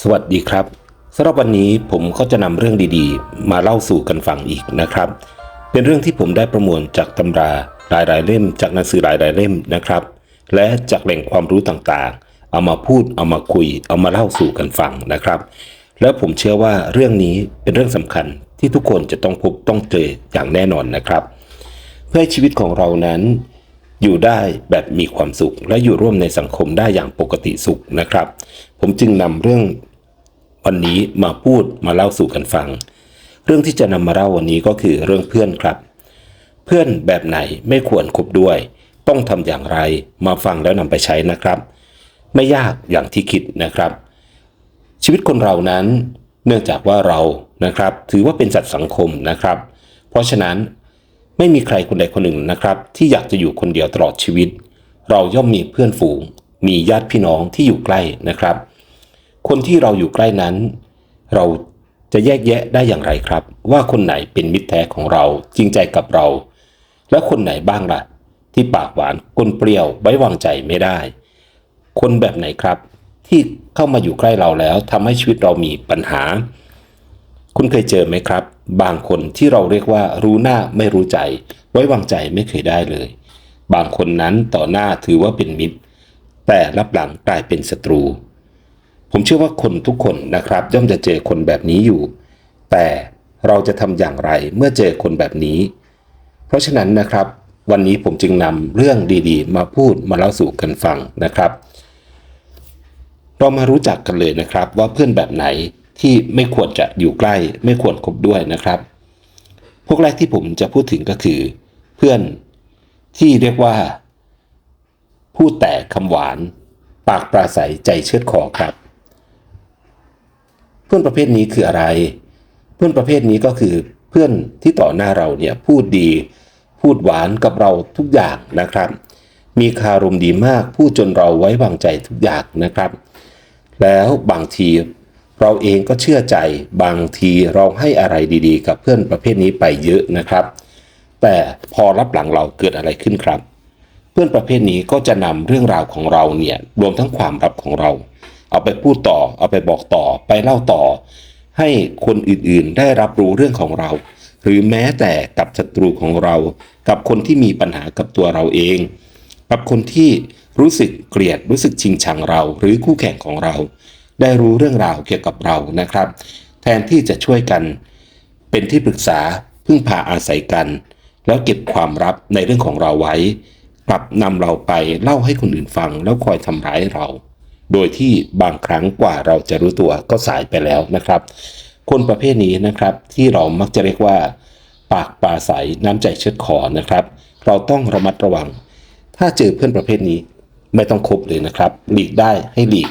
สวัสดีครับสำหรับวันนี้ผมก็จะนำเรื่องดีๆ มาเล่าสู่กันฟังอีกนะครับ เป็นเรื่องที่ผมได้ประมวลจากตำราหลายๆเล่ม จากหนังสือหลายๆเล่มนะครับ และจากแหล่งความรู้ต่างๆ เอามาพูดเอามาคุย เอามาเล่าสู่กันฟังนะครับ แล้วผมเชื่อว่าเรื่องนี้เป็นเรื่องสำคัญที่ทุกคนจะต้องพบต้องเจออย่างแน่นอนนะครับ เพื่อให้ชีวิตของเรานั้น อยู่ได้แบบมีความสุข และอยู่ร่วมในสังคมได้อย่างปกติสุขนะครับ ผมจึงนำเรื่องวันนี้มาพูดมาเล่าสู่กันฟัง เรื่องที่จะนำมาเล่าวันนี้ก็คือเรื่องเพื่อนครับ เพื่อนแบบไหนไม่ควรคบด้วย ต้องทำอย่างไรมาฟังแล้วนำไปใช้นะครับ ไม่ยากอย่างที่คิดนะครับ ชีวิตคนเรานั้น เนื่องจากว่าเรานะครับ ถือว่าเป็นสัตว์สังคมนะครับ เพราะฉะนั้น ไม่มีใครคนใดคนหนึ่งนะครับ ที่อยากจะอยู่คนเดียวตลอดชีวิต เราย่อมมีเพื่อนฝูง มีญาติพี่น้องที่อยู่ใกล้นะครับ คนที่เราอยู่ใกล้นั้น เราจะแยกแยะได้อย่างไรครับ ว่าคนไหนเป็นมิตรแท้ของเราจริงใจกับเรา และคนไหนบ้างล่ะ ที่ปากหวานกลเปรี้ยวไว้วางใจไม่ได้ คนแบบไหนครับ ที่เข้ามาอยู่ใกล้เราแล้วทำให้ชีวิตเรามีปัญหา คุณเคยเจอไหมครับ บางคนที่เราเรียกว่ารู้หน้าไม่รู้ใจ ไว้วางใจไม่เคยได้เลย บางคนนั้นต่อหน้าถือว่าเป็นมิตร แต่รับหลังกลายเป็นศัตรู ผมเชื่อว่าคนทุกคนนะครับย่อมจะเจอคนแบบนี้อยู่ แต่เราจะทำอย่างไรเมื่อเจอคนแบบนี้ เพราะฉะนั้นนะครับ วันนี้ผมจึงนำเรื่องดีๆ มาพูดมาเล่าสู่กันฟังนะครับ เรามารู้จักกันเลยนะครับว่าเพื่อนแบบไหน ที่ไม่ควรจะอยู่ใกล้ ไม่ควรคบด้วยนะครับ พวกแรกที่ผมจะพูดถึงก็คือ เพื่อนที่เรียกว่า พูดแต่คำหวาน ปากปราศัยใจเชือดคอครับ เพื่อนประเภทนี้คืออะไร เพื่อนประเภทนี้ก็คือเพื่อนที่ต่อหน้าเราเนี่ยพูดดี พูดหวานกับเราทุกอย่างนะครับ มีคารมดีมากพูดจนเราไว้วางใจทุกอย่างนะครับ แล้วบางที เราเองก็เชื่อใจบางทีเราให้อะไรดีๆ กับเพื่อนประเภทนี้ไปเยอะนะครับ แต่พอรับหลังเราเกิดอะไรขึ้นครับ เพื่อนประเภทนี้ก็จะนำเรื่องราวของเราเนี่ยรวมทั้งความลับของเรา เอาไปพูดต่อ เอาไปบอกต่อ ไปเล่าต่อ ให้คนอื่นๆได้รับรู้เรื่องของเรา หรือแม้แต่กับศัตรูของเรา กับคนที่มีปัญหากับตัวเราเอง กับคนที่รู้สึกเกลียดรู้สึกชิงชังเรา หรือคู่แข่งของเรา ได้รู้เรื่องราวเกี่ยวกับเรานะครับ แทนที่จะช่วยกัน เป็นที่ปรึกษาพึ่งพาอาศัยกัน แล้วเก็บความลับในเรื่องของเราไว้ กลับนำเราไปเล่าให้คนอื่นฟังแล้วคอยทำร้ายเรา โดยที่บางครั้งกว่าเราจะรู้ตัวก็สายไปแล้วนะครับ คนประเภทนี้นะครับที่เรามักจะเรียกว่า ปากปลาใสน้ำใจเชือดคอนะครับ เราต้องระมัดระวัง ถ้าเจอเพื่อนประเภทนี้ไม่ต้องคบเลยนะครับ หลีกได้ให้หลีก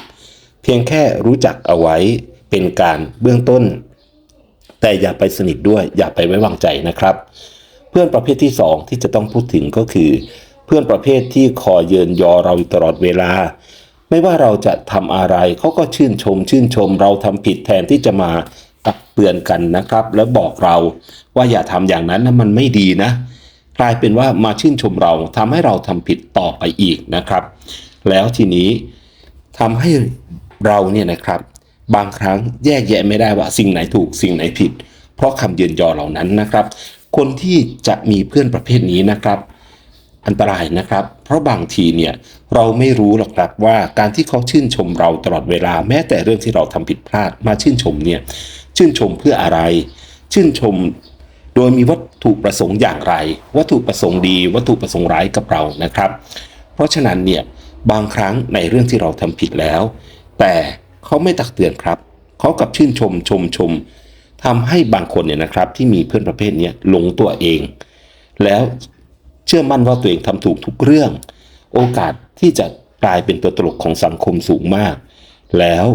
เพียงแค่รู้จักเอาไว้เป็นการเบื้องต้น แต่อย่าไปสนิทด้วยอย่าไปไว้วางใจนะครับ เพื่อนประเภทที่สองที่จะต้องพูดถึงก็คือ เพื่อนประเภทที่คอยเยินยอเราตลอดเวลา ไม่ว่าเราจะทำอะไรเขาก็ชื่นชม ชื่นชมเราทำผิดแทนที่จะมาตักเตือนกันนะครับ แล้วบอกเราว่าอย่าทำอย่างนั้นนะมันไม่ดีนะ กลายเป็นว่ามาชื่นชมเราทำให้เราทำผิดต่อไปอีกนะครับ แล้วทีนี้ทำให้ เราเนี่ยนะครับ บางครั้งแยกแยะไม่ได้ว่าสิ่งไหนถูกสิ่งไหนผิด เพราะคำเยืนยอเหล่านั้นนะครับ คนที่จะมีเพื่อนประเภทนี้นะครับ อันตรายนะครับ เพราะบางทีเนี่ยเราไม่รู้หรอกครับว่าการที่เขาชื่นชมเราตลอดเวลาแม้แต่เรื่องที่เราทำผิดพลาดมาชื่นชมเนี่ยชื่นชมเพื่ออะไร ชื่นชมโดยมีวัตถุประสงค์อย่างไร วัตถุประสงค์ดี วัตถุประสงค์ร้ายกับเรานะครับ เพราะฉะนั้นเนี่ยบางครั้งในเรื่องที่เราทำผิดแล้ว แต่เขาไม่ตักเตือนครับ เขากับชื่นชมชมชมทำให้บางคนเนี่ยนะครับ ที่มีเพื่อนประเภทนี้หลงตัวเอง แล้วเชื่อมั่นว่าตัวเองทำถูกทุกเรื่อง โอกาสที่จะกลายเป็นตัวตลกของสังคมสูงมาก แล้ว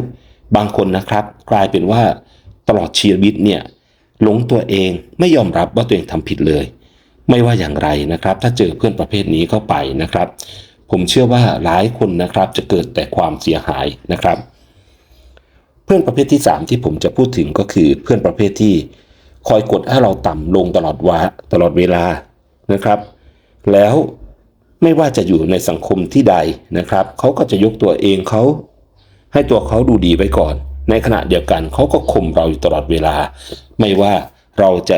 บางคนนะครับ กลายเป็นว่าตลอดชีวิตเนี่ยหลงตัวเองไม่ยอมรับว่าตัวเองทำผิดเลย ไม่ว่าอย่างไรนะครับ ถ้าเจอเพื่อนประเภทนี้เข้าไปนะครับ ผมเชื่อว่าหลายคนนะครับจะเกิดแต่ความเสียหายนะครับ เพื่อนประเภทที่ 3 ที่ผมจะพูดถึงก็คือเพื่อนประเภทที่คอยกดให้เราต่ำลงตลอดวาตลอดเวลานะครับ แล้วไม่ว่าจะอยู่ในสังคมที่ใดนะครับเขาก็จะยกตัวเองเขาให้ตัวเขาดูดีไว้ก่อน ในขณะเดียวกันเขาก็ข่มเราอยู่ตลอดเวลา ไม่ว่าเราจะ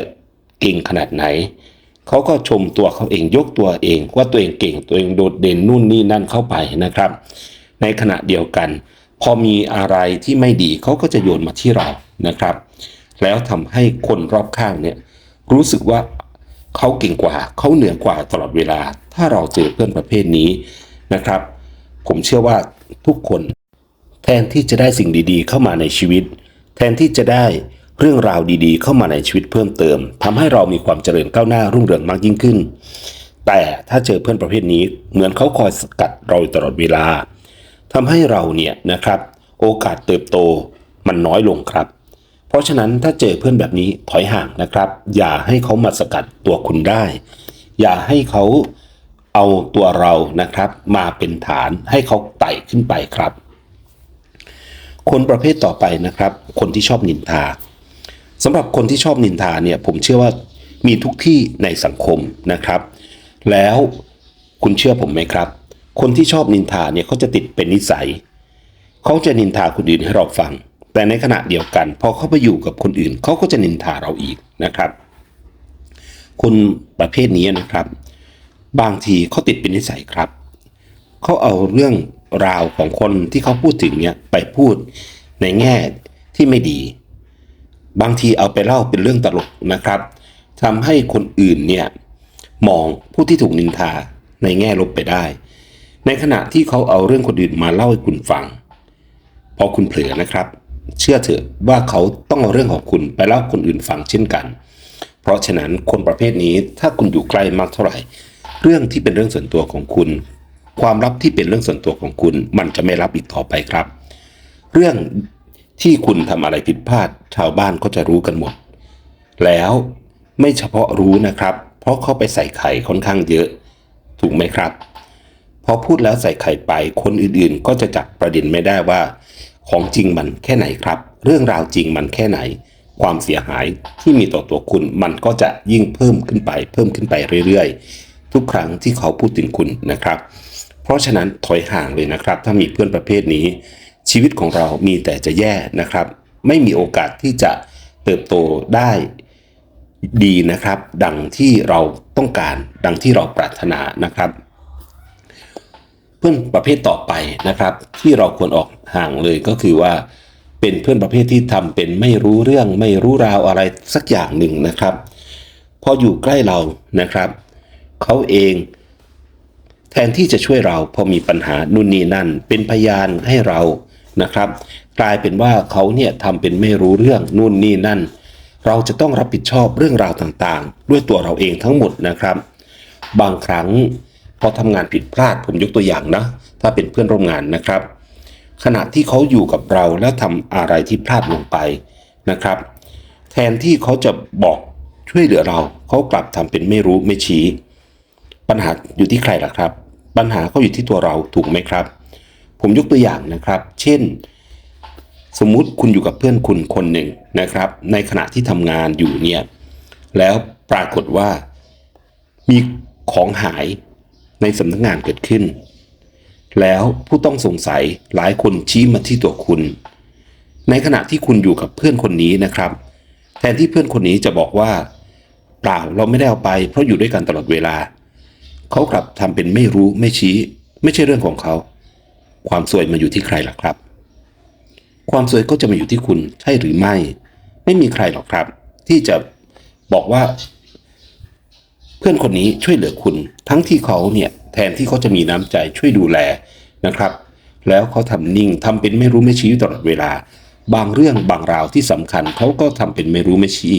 เก่งขนาดไหน เขาก็ชมตัวเขาเองยกตัวเอง ว่าตัวเองเก่งตัวเองโดดเด่นนู่นนี่นั่นเข้าไปนะครับ ในขณะเดียวกัน พอมีอะไรที่ไม่ดีเขาก็จะโยนมาที่เรานะครับ แล้วทำให้คนรอบข้างเนี่ยรู้สึกว่าเขาเก่งกว่าเขาเหนือกว่าตลอดเวลา ถ้าเราเจอเพื่อนประเภทนี้นะครับ ผมเชื่อว่าทุกคน แทนที่จะได้สิ่งดีๆ เข้ามาในชีวิต แทนที่จะได้ เรื่องราวดีๆ เข้ามาในชีวิตเพิ่มเติมทำให้เรามีความเจริญก้าวหน้ารุ่งเรืองมากยิ่งขึ้น แต่ถ้าเจอเพื่อนประเภทนี้เหมือนเขาคอยสกัดเราอยู่ตลอดเวลาทำให้เราเนี่ยนะครับ โอกาสเติบโตมันน้อยลงครับ เพราะฉะนั้นถ้าเจอเพื่อนแบบนี้ถอยห่างนะครับ อย่าให้เขามาสกัดตัวคุณได้ อย่าให้เขาเอาตัวเรานะครับมาเป็นฐานให้เขาไต่ขึ้นไปครับ คนประเภทต่อไปนะครับ คนที่ชอบนินทา สำหรับคนที่ชอบนินทาเนี่ยผมเชื่อว่ามีทุกที่ในสังคมนะครับ แล้วคุณเชื่อผมไหมครับ คนที่ชอบนินทาเนี่ยเขาจะติดเป็นนิสัย เขาจะนินทาคนอื่นให้เราฟัง แต่ในขณะเดียวกัน พอเขาไปอยู่กับคนอื่นเขาก็จะนินทาเราอีกนะครับ คนประเภทนี้นะครับ บางทีเขาติดเป็นนิสัยครับเขาเอาเรื่องราวของคนที่เขาพูดถึงเนี่ยไปพูดในแง่ที่ไม่ดี บางทีเอาไปเล่าเป็นเรื่องตลกนะครับทำให้คนอื่นเนี่ยมองผู้ที่ถูกนินทาในแง่ลบไปได้ ในขณะที่เขาเอาเรื่องคนอื่นมาเล่าให้คุณฟัง พอคุณเผลอนะครับ เชื่อเถอะว่าเขาต้องเอาเรื่องของคุณไปเล่าคนอื่นฟังเช่นกัน เพราะฉะนั้นคนประเภทนี้ถ้าคุณอยู่ใกล้มากเท่าไหร่ เรื่องที่เป็นเรื่องส่วนตัวของคุณ ความลับที่เป็นเรื่องส่วนตัวของคุณ มันจะไม่รับอีกต่อไปครับ เรื่อง ที่คุณทำอะไรผิดพลาด ชาวบ้านก็จะรู้กันหมด แล้วไม่เฉพาะรู้นะครับ เพราะเขาไปใส่ไข่ค่อนข้างเยอะ ถูกไหมครับพอพูดแล้วใส่ไข่ไปคนอื่นๆ ก็จะจับประเด็นไม่ได้ว่า ของจริงมันแค่ไหนครับ เรื่องราวจริงมันแค่ไหน ความเสียหายที่มีต่อตัวคุณมันก็จะยิ่งเพิ่มขึ้นไป เพิ่มขึ้นไปเรื่อยๆ ทุกครั้งที่เขาพูดถึงคุณนะครับ เพราะฉะนั้นถอยห่างเลยนะครับ ถ้ามีเพื่อนประเภทนี้ ชีวิตของเรามีแต่จะแย่นะครับ ไม่มีโอกาสที่จะเติบโตได้ดีนะครับ ดังที่เราต้องการดังที่เราปรารถนานะครับ เพื่อนประเภทต่อไปนะครับ ที่เราควรออกห่างเลยก็คือว่า เป็นเพื่อนประเภทที่ทำเป็นไม่รู้เรื่องไม่รู้ราวอะไรสักอย่างหนึ่งนะครับ พออยู่ใกล้เรานะครับเขาเองแทนที่จะช่วยเราพอมีปัญหานู่นนี่นั่น เป็นพยานให้เรา นะครับ กลายเป็นว่าเขาเนี่ยทำเป็นไม่รู้เรื่องนู่นนี่นั่น เราจะต้องรับผิดชอบเรื่องราวต่างๆ ด้วยตัวเราเองทั้งหมดนะครับ บางครั้งพอทำงานผิดพลาดผมยกตัวอย่างนะ ถ้าเป็นเพื่อนร่วมงานนะครับ ขณะที่เขาอยู่กับเราแล้วทำอะไรที่พลาดลงไปนะครับ แทนที่เขาจะบอกช่วยเหลือเราเขากลับทำเป็นไม่รู้ไม่ชี้ ปัญหาอยู่ที่ใครล่ะครับ ปัญหาก็อยู่ที่ตัวเราถูกไหมครับ ผมยกตัวอย่างนะครับ เช่น สมมุติคุณอยู่กับเพื่อนคุณคนหนึ่งนะครับ ในขณะที่ทำงานอยู่เนี่ยแล้วปรากฏว่ามีของหายในสำนักงานเกิดขึ้น แล้วผู้ต้องสงสัยหลายคนชี้มาที่ตัวคุณ ในขณะที่คุณอยู่กับเพื่อนคนนี้นะครับ แทนที่เพื่อนคนนี้จะบอกว่าเปล่าเราไม่ได้เอาไปเพราะอยู่ด้วยกันตลอดเวลา เขากลับทำเป็นไม่รู้ไม่ชี้ ไม่ใช่เรื่องของเขา ความสวยมาอยู่ที่ใครล่ะครับ ความสวยก็จะมาอยู่ที่คุณใช่หรือไม่ ไม่มีใครหรอกครับ ที่จะบอกว่า เพื่อนคนนี้ช่วยเหลือคุณ ทั้งที่เขาเนี่ยแทนที่เขาจะมีน้ำใจช่วยดูแลนะครับ แล้วเขาทำนิ่งทำเป็นไม่รู้ไม่ชี้อยู่ตลอดเวลา บางเรื่องบางราวที่สำคัญเขาก็ทำเป็นไม่รู้ไม่ชี้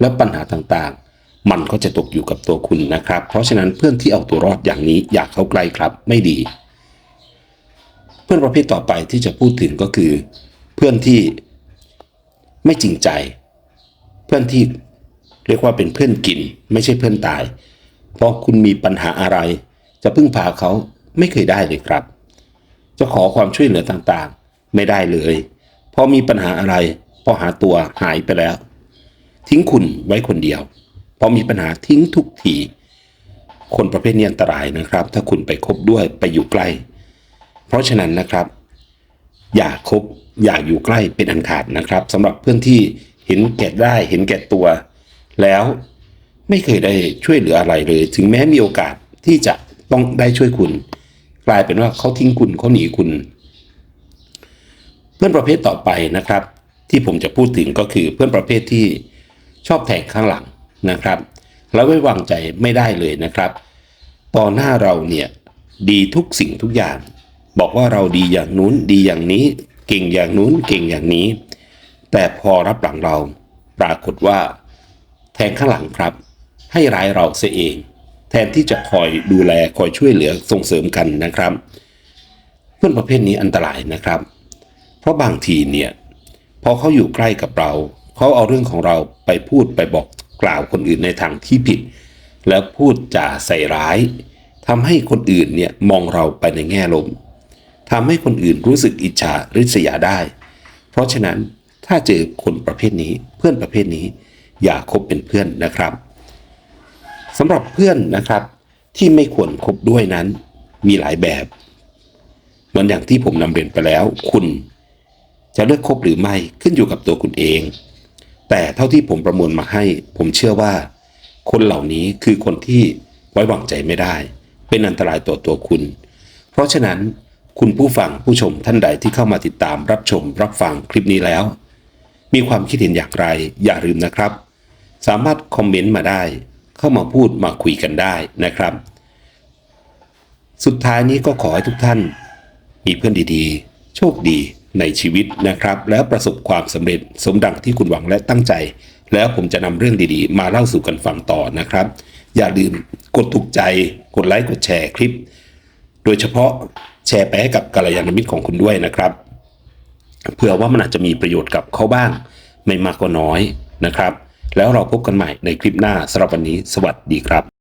และปัญหาต่างๆ มันก็จะตกอยู่กับตัวคุณนะครับ เพราะฉะนั้นเพื่อนที่เอาตัวรอดอย่างนี้อยากเข้าใกล้ครับไม่ดี เพื่อนประเภทต่อไปที่จะพูดถึงก็คือ เพื่อนที่ไม่จริงใจ เพื่อนที่เรียกว่าเป็นเพื่อนกิน ไม่ใช่เพื่อนตาย เพราะคุณมีปัญหาอะไร จะพึ่งพาเขาไม่เคยได้เลยครับ จะขอความช่วยเหลือต่างๆ ไม่ได้เลยพอมีปัญหาอะไรพอหาตัวหายไปแล้ว ทิ้งคุณไว้คนเดียว พอมีปัญหาทิ้งทุกทีคนประเภทนี้อันตรายนะครับ ถ้าคุณไปคบด้วยไปอยู่ใกล้ เพราะฉะนั้นนะครับ อย่าคบอย่าอยู่ใกล้เป็นอันขาดนะครับสำหรับเพื่อนที่เห็นแก่ได้เห็นแก่ตัว แล้วไม่เคยได้ช่วยเหลืออะไรเลย ถึงแม้มีโอกาสที่จะต้องได้ช่วยคุณ กลายเป็นว่าเขาทิ้งคุณเขาหนีคุณ เพื่อนประเภทต่อไปนะครับ ที่ผมจะพูดถึงก็คือเพื่อนประเภทที่ชอบแทงข้างหลังนะครับ แล้วไว้วางใจไม่ได้เลยนะครับ ต่อหน้าเราเนี่ยดีทุกสิ่งทุกอย่าง บอกว่าเราดีอย่างนู้นดีอย่างนี้ เก่งอย่างนู้นเก่งอย่างนี้ แต่พอรับหลังเราปรากฏว่า แทงข้างหลังครับ ให้ร้ายเราเสียเอง แทนที่จะคอยดูแลคอยช่วยเหลือส่งเสริมกันนะครับ เพื่อนประเภทนี้อันตรายนะครับ เพราะบางทีเนี่ยพอเขาอยู่ใกล้กับเราเขาเอาเรื่องของเราไปพูดไปบอกกล่าวคนอื่นในทางที่ผิด แล้วพูดจาใส่ร้ายทำให้คนอื่นเนี่ยมองเราไปในแง่ลม ทำให้คนอื่นรู้สึกอิจฉาริษยาได้ เพราะฉะนั้นถ้าเจอคนประเภทนี้เพื่อนประเภทนี้ อย่าคบเป็นเพื่อนนะครับสำหรับเพื่อนนะครับที่ไม่ควรคบด้วยนั้น มีหลายแบบเหมือนอย่างที่ผมนำเรียนไปแล้ว คุณ จะเลือกคบหรือไม่ขึ้นอยู่กับตัวคุณเอง แต่เท่าที่ผมประมวลมาให้ ผมเชื่อว่า คนเหล่านี้คือคนที่ไว้วางใจไม่ได้ เป็นอันตรายต่อตัวคุณ เพราะฉะนั้น คุณผู้ฟังผู้ชมท่านใดที่เข้ามาติดตามรับชมรับฟังคลิปนี้แล้ว มีความคิดเห็นอย่างไรอย่าลืมนะครับ สามารถคอมเมนต์มาได้ เข้ามาพูดมาคุยกันได้นะครับ สุดท้ายนี้ก็ขอให้ทุกท่าน มีเพื่อนดีๆ โชคดีในชีวิตนะครับ แล้วประสบความสำเร็จสมดังที่คุณหวังและตั้งใจ แล้วผมจะนำเรื่องดีๆ มาเล่าสู่กันฟังต่อนะครับ อย่าลืมกดถูกใจกดไลค์กดแชร์คลิป โดยเฉพาะ แชร์ไปให้กับกัลยาณมิตรของคุณด้วยนะครับ เผื่อว่ามันอาจจะมีประโยชน์กับเขาบ้าง ไม่มากก็น้อยนะครับ แล้วเราพบกันใหม่ในคลิปหน้าสำหรับวันนี้ สวัสดีครับ